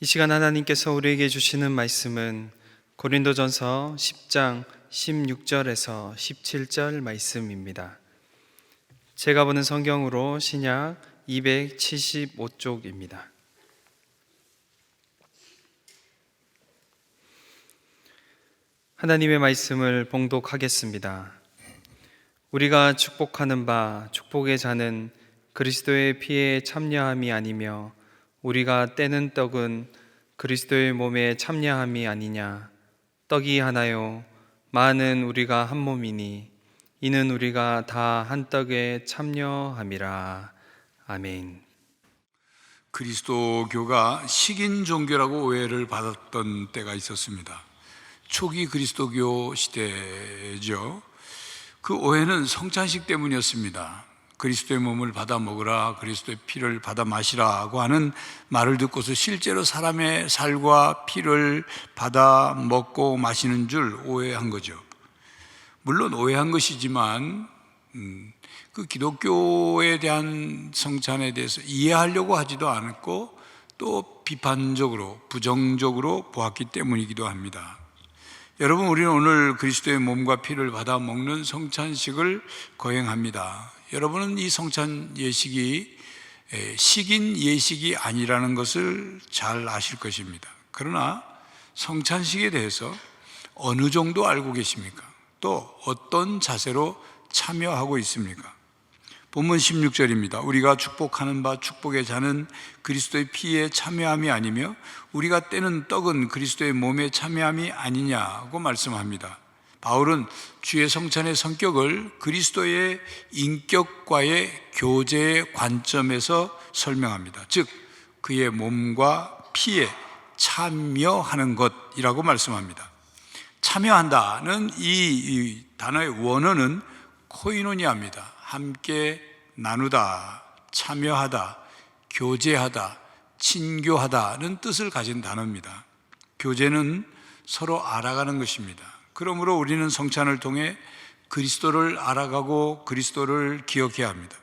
이 시간 하나님께서 우리에게 주시는 말씀은 고린도전서 10장 16절에서 17절 말씀입니다. 제가 보는 성경으로 신약 275쪽입니다. 하나님의 말씀을 봉독하겠습니다. 우리가 축복하는 바 축복의 자는 그리스도의 피에 참여함이 아니며 우리가 떼는 떡은 그리스도의 몸에 참여함이 아니냐 떡이 하나요 많은 우리가 한 몸이니 이는 우리가 다 한 떡에 참여함이라 아멘. 그리스도교가 식인 종교라고 오해를 받았던 때가 있었습니다. 초기 그리스도교 시대죠. 그 오해는 성찬식 때문이었습니다. 그리스도의 몸을 받아 먹으라, 그리스도의 피를 받아 마시라고 하는 말을 듣고서 실제로 사람의 살과 피를 받아 먹고 마시는 줄 오해한 거죠. 물론 오해한 것이지만 음, 그 기독교에 대한 성찬에 대해서 이해하려고 하지도 않았고 또 비판적으로 부정적으로 보았기 때문이기도 합니다. 여러분 우리는 오늘 그리스도의 몸과 피를 받아 먹는 성찬식을 거행합니다. 여러분은 이 성찬 예식이 에, 식인 예식이 아니라는 것을 잘 아실 것입니다. 그러나 성찬식에 대해서 어느 정도 알고 계십니까? 또 어떤 자세로 참여하고 있습니까? 본문 16절입니다. 우리가 축복하는 바 축복의 자는 그리스도의 피에 참여함이 아니며 우리가 떼는 떡은 그리스도의 몸에 참여함이 아니냐고 말씀합니다. 바울은 주의 성찬의 성격을 그리스도의 인격과의 교제의 관점에서 설명합니다. 즉, 그의 몸과 피에 참여하는 것이라고 말씀합니다. 참여한다는 이, 단어의 원어는 코이노니아입니다. 함께 나누다, 참여하다, 교제하다, 친교하다는 뜻을 가진 단어입니다. 교제는 서로 알아가는 것입니다. 그러므로 우리는 성찬을 통해 그리스도를 알아가고 그리스도를 기억해야 합니다.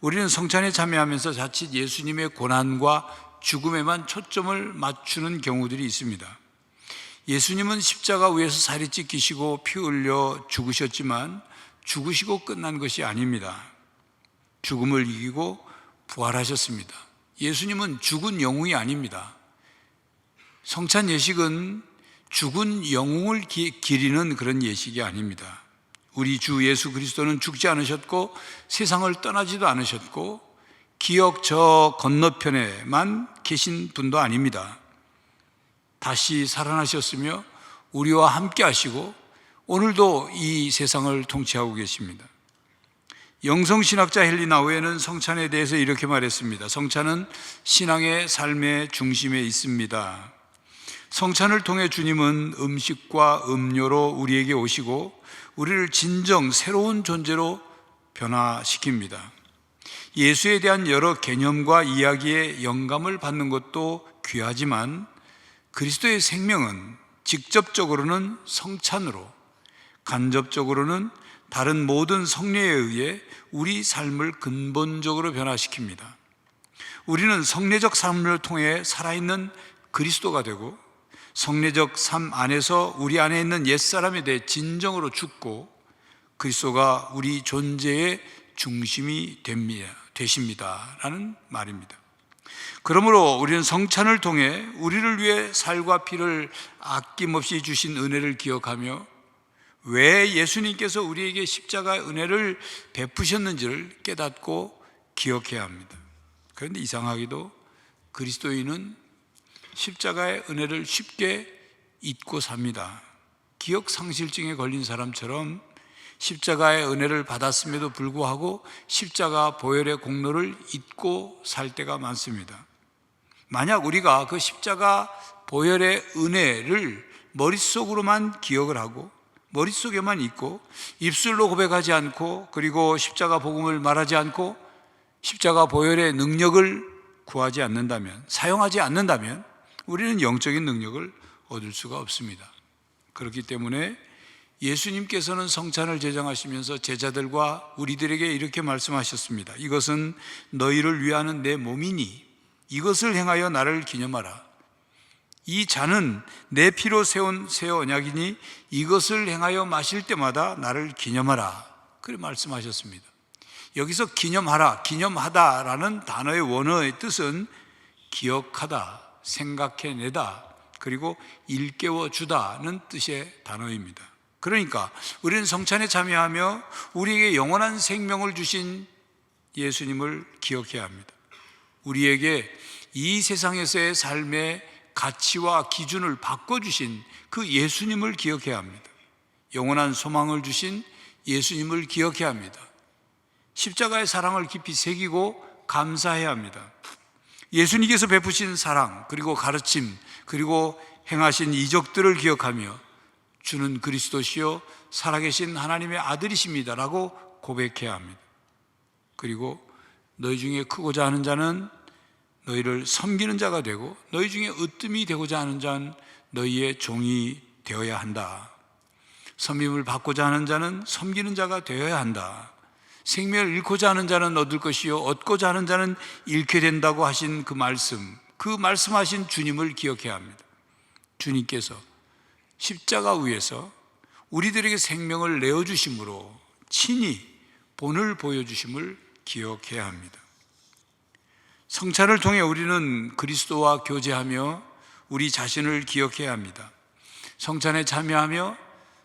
우리는 성찬에 참여하면서 자칫 예수님의 고난과 죽음에만 초점을 맞추는 경우들이 있습니다. 예수님은 십자가 위에서 살이 찢기시고 피 흘려 죽으셨지만 죽으시고 끝난 것이 아닙니다. 죽음을 이기고 부활하셨습니다. 예수님은 죽은 영웅이 아닙니다. 성찬 예식은 죽은 영웅을 기리는 그런 예식이 아닙니다. 우리 주 예수 그리스도는 죽지 않으셨고 세상을 떠나지도 않으셨고 기억 저 건너편에만 계신 분도 아닙니다. 다시 살아나셨으며 우리와 함께 하시고 오늘도 이 세상을 통치하고 계십니다. 영성신학자 헬리나우에는 성찬에 대해서 이렇게 말했습니다. 성찬은 신앙의 삶의 중심에 있습니다. 성찬을 통해 주님은 음식과 음료로 우리에게 오시고 우리를 진정 새로운 존재로 변화시킵니다. 예수에 대한 여러 개념과 이야기에 영감을 받는 것도 귀하지만 그리스도의 생명은 직접적으로는 성찬으로 간접적으로는 다른 모든 성례에 의해 우리 삶을 근본적으로 변화시킵니다. 우리는 성례적 삶을 통해 살아있는 그리스도가 되고 성례적 삶 안에서 우리 안에 있는 옛사람에 대해 진정으로 죽고 그리스도가 우리 존재의 중심이 됩니다. 되십니다. 라는 말입니다. 그러므로 우리는 성찬을 통해 우리를 위해 살과 피를 아낌없이 주신 은혜를 기억하며 왜 예수님께서 우리에게 십자가의 은혜를 베푸셨는지를 깨닫고 기억해야 합니다. 그런데 이상하게도 그리스도인은 십자가의 은혜를 쉽게 잊고 삽니다. 기억 상실증에 걸린 사람처럼 십자가의 은혜를 받았음에도 불구하고 십자가 보혈의 공로를 잊고 살 때가 많습니다. 만약 우리가 그 십자가 보혈의 은혜를 머릿속으로만 기억을 하고 머릿속에만 있고 입술로 고백하지 않고 그리고 십자가 복음을 말하지 않고 십자가 보혈의 능력을 구하지 않는다면 사용하지 않는다면 우리는 영적인 능력을 얻을 수가 없습니다. 그렇기 때문에 예수님께서는 성찬을 제정하시면서 제자들과 우리들에게 이렇게 말씀하셨습니다. 이것은 너희를 위하는 내 몸이니 이것을 행하여 나를 기념하라. 이 잔은 내 피로 세운 새 언약이니 이것을 행하여 마실 때마다 나를 기념하라. 그래 말씀하셨습니다. 여기서 기념하라, 기념하다라는 단어의 원어의 뜻은 기억하다, 생각해내다, 그리고 일깨워 주다는 뜻의 단어입니다. 그러니까 우리는 성찬에 참여하며 우리에게 영원한 생명을 주신 예수님을 기억해야 합니다. 우리에게 이 세상에서의 삶의 가치와 기준을 바꿔주신 그 예수님을 기억해야 합니다. 영원한 소망을 주신 예수님을 기억해야 합니다. 십자가의 사랑을 깊이 새기고 감사해야 합니다. 예수님께서 베푸신 사랑, 그리고 가르침, 그리고 행하신 이적들을 기억하며 주는 그리스도시요 살아계신 하나님의 아들이십니다라고 고백해야 합니다. 그리고 너희 중에 크고자 하는 자는 너희를 섬기는 자가 되고 너희 중에 으뜸이 되고자 하는 자는 너희의 종이 되어야 한다. 섬김을 받고자 하는 자는 섬기는 자가 되어야 한다. 생명을 잃고자 하는 자는 얻을 것이요 얻고자 하는 자는 잃게 된다고 하신 그 말씀, 그 말씀하신 주님을 기억해야 합니다. 주님께서 십자가 위에서 우리들에게 생명을 내어 주심으로 친히 본을 보여 주심을 기억해야 합니다. 성찬을 통해 우리는 그리스도와 교제하며 우리 자신을 기억해야 합니다. 성찬에 참여하며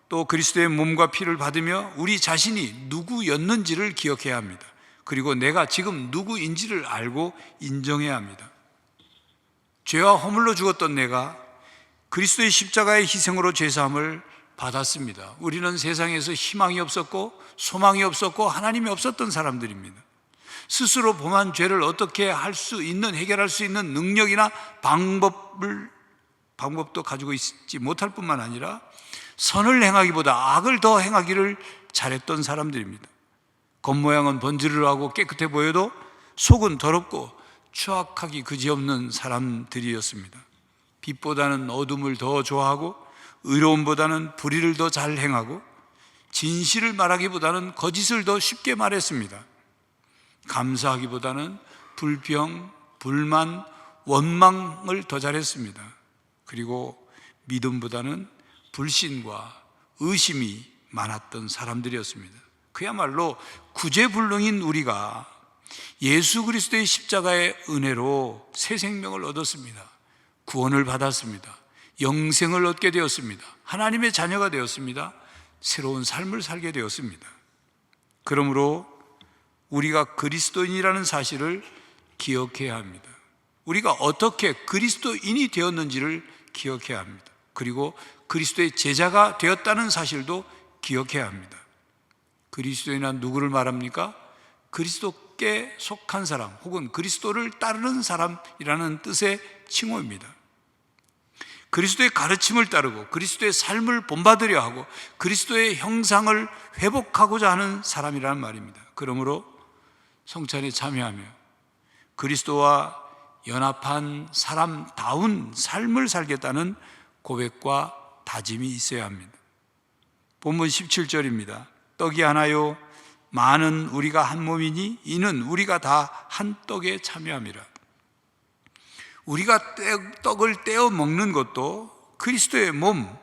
또 그리스도의 몸과 피를 받으며 우리 자신이 누구였는지를 기억해야 합니다. 그리고 내가 지금 누구인지를 알고 인정해야 합니다. 죄와 허물로 죽었던 내가 그리스도의 십자가의 희생으로 죄사함을 받았습니다. 우리는 세상에서 희망이 없었고 소망이 없었고 하나님이 없었던 사람들입니다. 스스로 범한 죄를 어떻게 할 수 있는 해결할 수 있는 능력이나 방법을 방법도 가지고 있지 못할 뿐만 아니라 선을 행하기보다 악을 더 행하기를 잘했던 사람들입니다. 겉모양은 번지르르하고 깨끗해 보여도 속은 더럽고 추악하기 그지없는 사람들이었습니다. 빛보다는 어둠을 더 좋아하고 의로움보다는 불의를 더 잘 행하고 진실을 말하기보다는 거짓을 더 쉽게 말했습니다. 감사하기보다는 불평, 불만, 원망을 더 잘했습니다. 그리고 믿음보다는 불신과 의심이 많았던 사람들이었습니다. 그야말로 구제불능인 우리가 예수 그리스도의 십자가의 은혜로 새 생명을 얻었습니다. 구원을 받았습니다. 영생을 얻게 되었습니다. 하나님의 자녀가 되었습니다. 새로운 삶을 살게 되었습니다. 그러므로 우리가 그리스도인이라는 사실을 기억해야 합니다. 우리가 어떻게 그리스도인이 되었는지를 기억해야 합니다. 그리고 그리스도의 제자가 되었다는 사실도 기억해야 합니다. 그리스도인은 누구를 말합니까? 그리스도께 속한 사람 혹은 그리스도를 따르는 사람이라는 뜻의 칭호입니다. 그리스도의 가르침을 따르고 그리스도의 삶을 본받으려 하고 그리스도의 형상을 회복하고자 하는 사람이라는 말입니다. 그러므로 성찬에 참여하며 그리스도와 연합한 사람다운 삶을 살겠다는 고백과 다짐이 있어야 합니다. 본문 17절입니다. 떡이 하나요 많은 우리가 한 몸이니 이는 우리가 다 한 떡에 참여함이라. 우리가 떡을 떼어 먹는 것도 그리스도의 몸,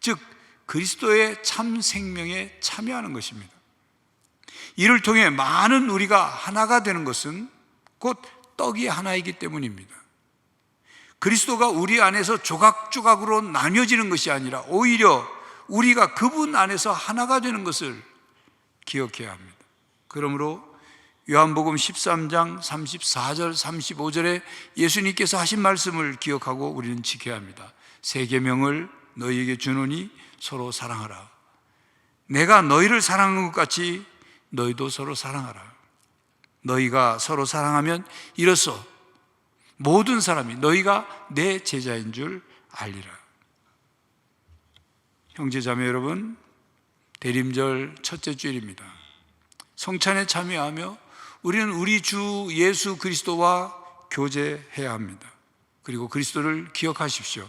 즉 그리스도의 참 생명에 참여하는 것입니다. 이를 통해 많은 우리가 하나가 되는 것은 곧 떡이 하나이기 때문입니다. 그리스도가 우리 안에서 조각조각으로 나뉘어지는 것이 아니라 오히려 우리가 그분 안에서 하나가 되는 것을 기억해야 합니다. 그러므로 요한복음 13장 34절 35절에 예수님께서 하신 말씀을 기억하고 우리는 지켜야 합니다. 세 계명을 너희에게 주노니 서로 사랑하라. 내가 너희를 사랑한 것 같이 너희도 서로 사랑하라. 너희가 서로 사랑하면 이로써 모든 사람이 너희가 내 제자인 줄 알리라. 형제자매 여러분, 대림절 첫째 주일입니다. 성찬에 참여하며 우리는 우리 주 예수 그리스도와 교제해야 합니다. 그리고 그리스도를 기억하십시오.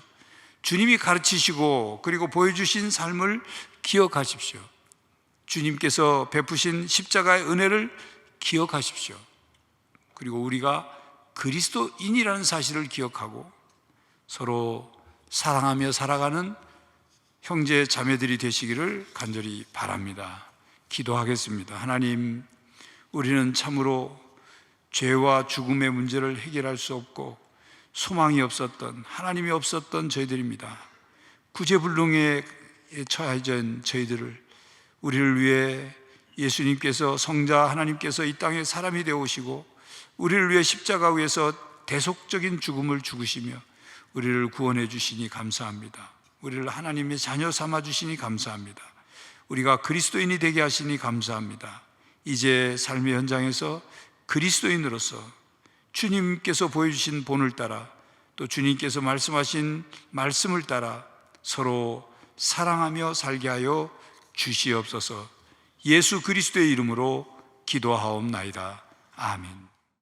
주님이 가르치시고 그리고 보여주신 삶을 기억하십시오. 주님께서 베푸신 십자가의 은혜를 기억하십시오. 그리고 우리가 그리스도인이라는 사실을 기억하고 서로 사랑하며 살아가는 형제 자매들이 되시기를 간절히 바랍니다. 기도하겠습니다. 하나님, 우리는 참으로 죄와 죽음의 문제를 해결할 수 없고 소망이 없었던 하나님이 없었던 저희들입니다. 구제불능에 처해진 저희들을 우리를 위해 예수님께서 성자 하나님께서 이 땅에 사람이 되어 오시고 우리를 위해 십자가 위에서 대속적인 죽음을 죽으시며 우리를 구원해 주시니 감사합니다. 우리를 하나님의 자녀 삼아 주시니 감사합니다. 우리가 그리스도인이 되게 하시니 감사합니다. 이제 삶의 현장에서 그리스도인으로서 주님께서 보여주신 본을 따라 또 주님께서 말씀하신 말씀을 따라 서로 사랑하며 살게 하여 주시옵소서 예수 그리스도의 이름으로 기도하옵나이다. 아멘.